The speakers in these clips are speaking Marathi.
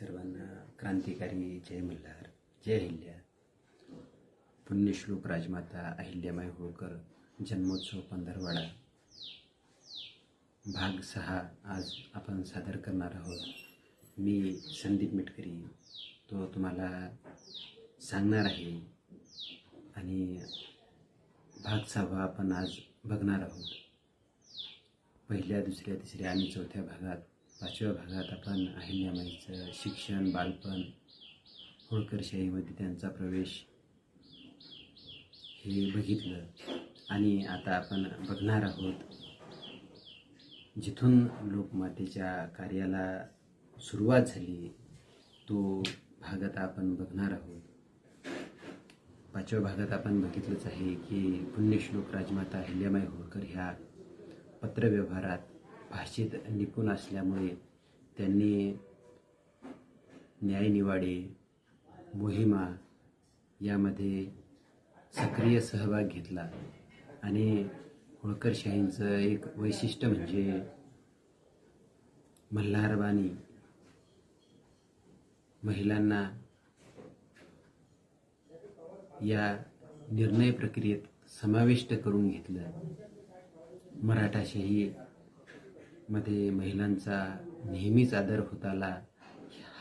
सर्वांना क्रांतिकारी जय मल्हार जय अहिल्या. पुण्यश्लोक राजमाता अहिल्यामाई होळकर जन्मोत्सव पंधरवाडा. भाग सहा आज आपण सादर करणार आहोत. मी संदीप मिटकरी तो तुम्हाला सांगणार आहे. आणि भाग सहावा आपण आज बघणार आहोत. पहिल्या दुसऱ्या तिसऱ्या आणि चौथ्या भागात पाचव्या भागात आपण अहिल्यामाईचं शिक्षण बालपण होळकरशाहीमध्ये त्यांचा प्रवेश हे बघितलं. आणि आता आपण बघणार आहोत जिथून लोकमातेच्या कार्याला सुरुवात झाली तो भाग आता आपण बघणार आहोत. पाचव्या भागात आपण बघितलंच आहे की पुण्यश्लोक राजमाता अहिल्यामाई होळकर ह्या पत्रव्यवहारात भाषेत निपुण असल्यामुळे त्यांनी न्यायनिवाडे मोहिमा यामध्ये सक्रिय सहभाग घेतला. आणि होळकरशाहींचं एक वैशिष्ट्य म्हणजे मल्हारबानी महिलांना या निर्णय प्रक्रियेत समाविष्ट करून घेतलं. मराठाशाही मध्ये महिलांचा नेहमीच आदर होत आला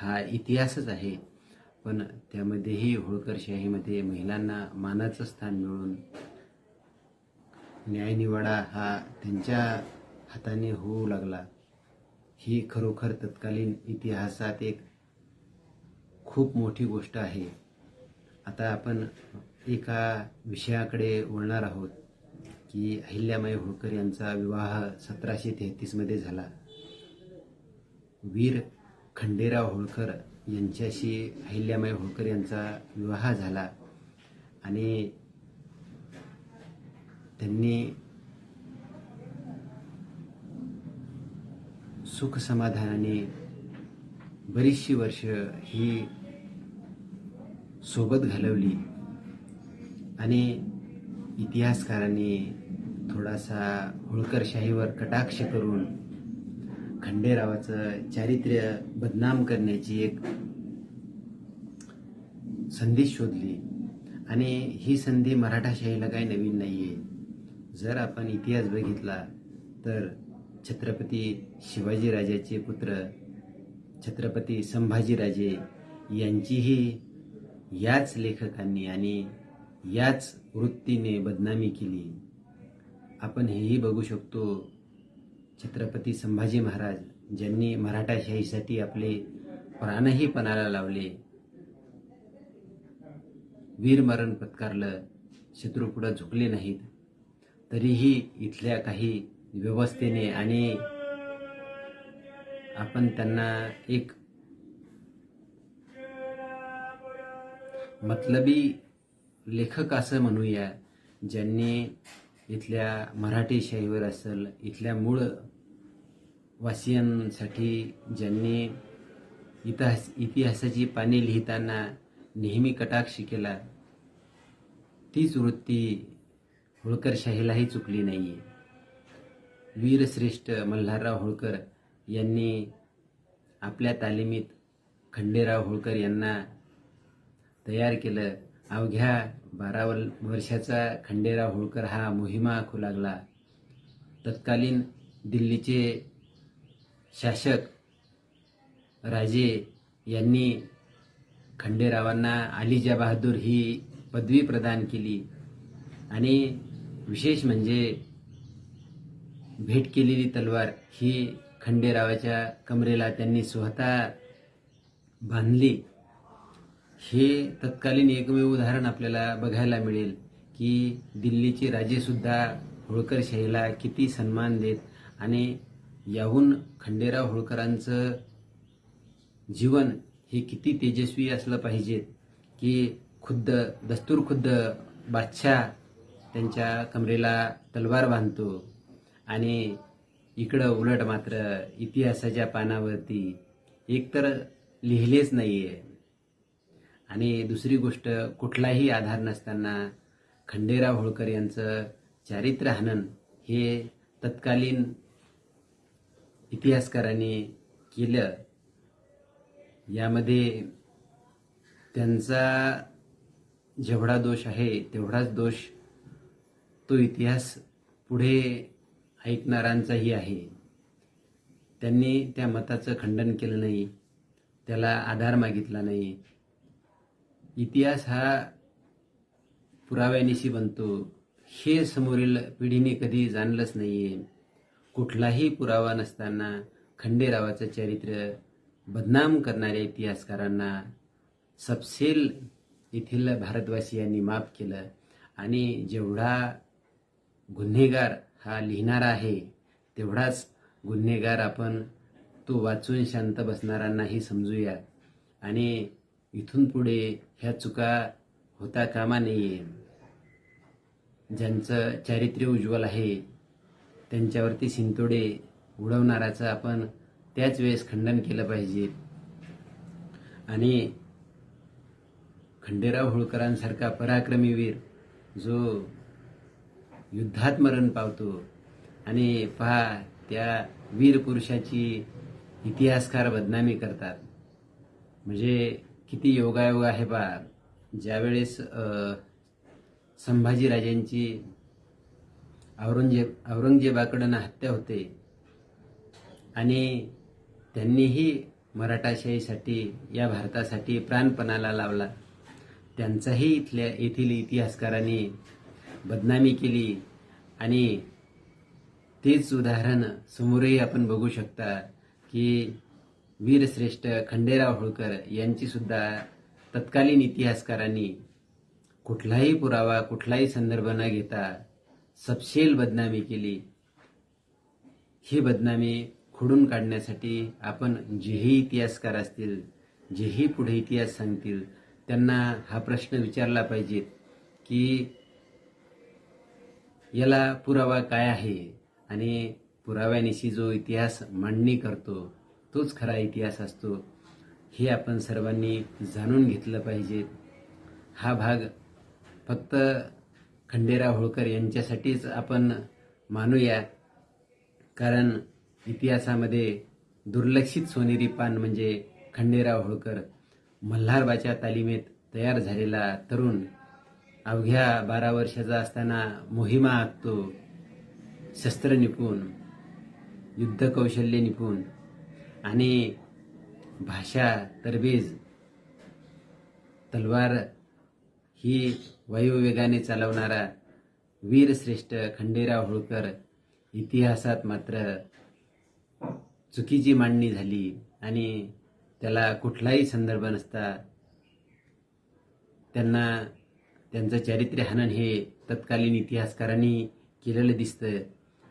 हा इतिहासच आहे. पण त्यामध्येही होळकरशाहीमध्ये महिलांना मानाचं स्थान मिळून न्यायनिवाडा हा त्यांच्या हाताने होऊ लागला. ही खरोखर तत्कालीन इतिहासात एक खूप मोठी गोष्ट आहे. आता आपण एका विषयाकडे वळणार आहोत. की अहिल्यामाई होळकर यांचा विवाह सतराशे तेहतीसमध्ये झाला. वीर खंडेराव होळकर यांच्याशी अहिल्यामाई होळकर यांचा विवाह झाला आणि त्यांनी सुख समाधानाने बरीचशी वर्ष ही सोबत घालवली आणि इतिहासकारांनी थोडासा होळकरशाहीवर कटाक्ष करून खंडेरावाचं चारित्र्य बदनाम करण्याची एक संधी शोधली. आणि ही संधी मराठाशाहीला काही नवीन नाही आहे जर आपण इतिहास बघितला तर छत्रपती शिवाजीराजाचे पुत्र छत्रपती संभाजीराजे यांचीही याच लेखकांनी आणि याच वृत्तीने बदनामी केली. आपण हेही बघू शकतो छत्रपती संभाजी महाराज ज्यांनी मराठाशाहीसाठी आपले प्राणही पणाला लावले. वीरमरण पत्कारलं शत्रूपुढं झुकले नाहीत. तरीही इथल्या काही व्यवस्थेने आणि आपण त्यांना एक मतलबी लेखक असं म्हणूया ज्यांनी इथल्या मराठी शाहीवर असेल इथल्या मूळ वासियांसाठी ज्यांनी इतिहास इतिहासाची पाने लिहिताना नेहमी कटाक्ष केला तीच वृत्ती होळकरशाहीलाही चुकली नाहीये. वीरश्रेष्ठ मल्हारराव होळकर यांनी आपल्या तालिमीत खंडेराव होळकर यांना तयार केलं. अवघ्या बारा वर्षाचा खंडेराव होळकर हा मोहिमा आखू लागला. तत्कालीन दिल्लीचे शासक राजे यांनी खंडेरावांना अलिजा बहादूर ही पदवी प्रदान केली आणि विशेष म्हणजे भेट केलेली तलवार ही खंडेरावाच्या कमरेला त्यांनी स्वतः बांधली. हे तत्कालीन एकमेव उदाहरण आपल्याला बघायला मिळेल की दिल्लीचे राजेसुद्धा होळकरशाहीला किती सन्मान देत आणि याहून खंडेराव होळकरांचं जीवन हे किती तेजस्वी असलं पाहिजे की खुद्द दस्तूर खुद्द बादशाह त्यांच्या कमरेला तलवार बांधतो आणि इकडं उलट मात्र इतिहासाच्या पानावरती एकतर लिहिलेच नाही आहे आणि दुसरी गोष्ट कुठलाही आधार नसताना खंडेराव होळकर यांचं चारित्र्य हनन हे तत्कालीन इतिहासकारांनी केलं. यामध्ये त्यांचा जेवढा दोष आहे तेवढाच दोष तो इतिहास पुढे ऐकणारांचाही आहे. त्यांनी त्या मताचं खंडन केलं नाही त्याला आधार मागितला नाही इतिहास हा पुराव्यानिशी बनतो. हे समोरील पिढीने कधी जाणलंच नाहीये. कुठलाही पुरावा नसताना खंडेरावाचं चरित्र बदनाम करणाऱ्या इतिहासकारांना सपसेल येथील भारतवासियांनी माफ केलं आणि जेवढा गुन्हेगार हा लिहिणारा आहे तेवढाच गुन्हेगार आपण तो वाचून शांत बसणाऱ्यांनाही समजूया. आणि इथून पुढे ह्या चुका होता कामा नये ज्यांचं चारित्र्य उज्ज्वल आहे त्यांच्यावरती सिंतोडे उडवणाराचं आपण त्याच वेळेस खंडन केलं पाहिजे. आणि खंडेराव होळकरांसारखा पराक्रमी वीर जो युद्धात मरण पावतो आणि पहा त्या वीर पुरुषाची इतिहासकार बदनामी करतात. म्हणजे किती योगायोग आहे बा. ज्यावेळेस संभाजीराजांची औरंगजेब औरंगजेबाकडनं हत्या होते आणि त्यांनीही मराठाशाहीसाठी या भारतासाठी प्राणपणाला लावला. त्यांचाही इथल्या येथील इतिहासकारांनी बदनामी केली आणि तेच उदाहरण समोरही आपण बघू शकता की वीरश्रेष्ठ खंडेराव होळकर यांची सुद्धा तत्कालीन इतिहासकारांनी कुठलाही पुरावा कुठलाही संदर्भ न घेता सपशेल बदनामी केली. ही बदनामी खोडून काढण्यासाठी आपण जेही इतिहासकार असतील जेही पुढे इतिहास सांगतील त्यांना हा प्रश्न विचारला पाहिजे की याला पुरावा काय आहे? आणि पुराव्यानिशी जो इतिहास मांडणी करतो तोच खरा इतिहास असतो. हे आपण सर्वांनी जाणून घेतलं पाहिजे. हा भाग फक्त खंडेराव होळकर यांच्यासाठीच आपण मानूया. कारण इतिहासामध्ये दुर्लक्षित सोनेरी पान म्हणजे खंडेराव होळकर मल्हारबाच्या तालिमेत तयार झालेला तरुण अवघ्या बारा वर्षाचा असताना मोहिमा आखतो. शस्त्र निपुण युद्ध कौशल्य निपुण आणि भाषा तरबेज तलवार ही वायुवेगाने चालवणारा वीरश्रेष्ठ खंडेराव होळकर इतिहासात मात्र चुकीची मांडणी झाली आणि त्याला कुठलाही संदर्भ नसता. त्यांना त्यांचं चारित्र्य हनन हे तत्कालीन इतिहासकारांनी केलेलं दिसतं.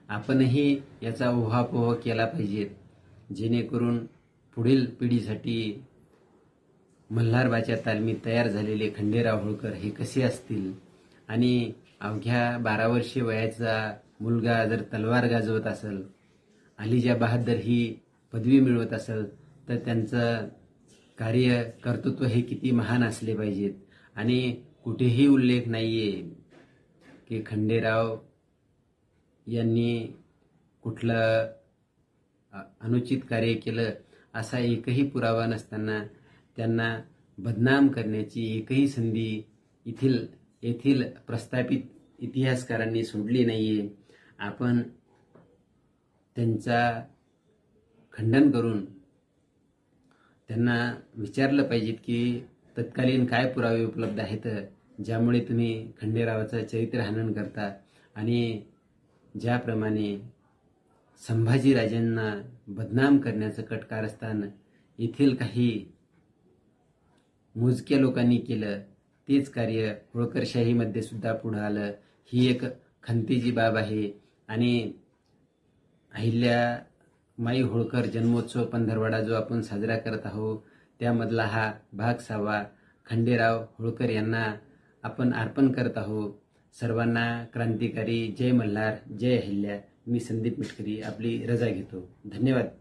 आपणही याचा ओहापोह केला पाहिजे. जेणेकरून पुढील पिढीसाठी मल्हारबाच्या तालमीत तयार झालेले खंडेराव होळकर हे कसे असतील? आणि अवघ्या बारा वर्षे वयाचा मुलगा जर तलवार गाजवत असेल अलिजा बहादर ही पदवी मिळवत असेल तर त्यांचं कार्य कर्तृत्व हे किती महान असले पाहिजेत? आणि कुठेही उल्लेख नाही आहे की खंडेराव यांनी कुठलं अनुचित कार्य केलं असा एकही पुरावा नसताना त्यांना बदनाम करण्याची एकही संधी येथील येथील प्रस्थापित इतिहासकारांनी सोडली नाही आहे आपण त्यांचा खंडन करून त्यांना विचारलं पाहिजेत की तत्कालीन काय पुरावे उपलब्ध आहेत ज्यामुळे तुम्ही खंडेरावाचं चरित्र हनन करता आणि ज्याप्रमाणे संभाजीराजांना बदनाम करण्याचं कटकारस्थान येथील काही मोजक्या लोकांनी केलं तेच कार्य होळकरशाहीमध्ये सुद्धा पुढं आलं. ही एक खंतीची बाब आहे. आणि अहिल्या माई होळकर जन्मोत्सव पंधरवाडा जो आपण साजरा करत आहोत त्यामधला हा भाग सावा खंडेराव होळकर यांना आपण अर्पण करत आहोत. सर्वांना क्रांतिकारी जय मल्हार जय अहिल्या. मी संदीप मिटकरी आपली रजा घेतो. धन्यवाद.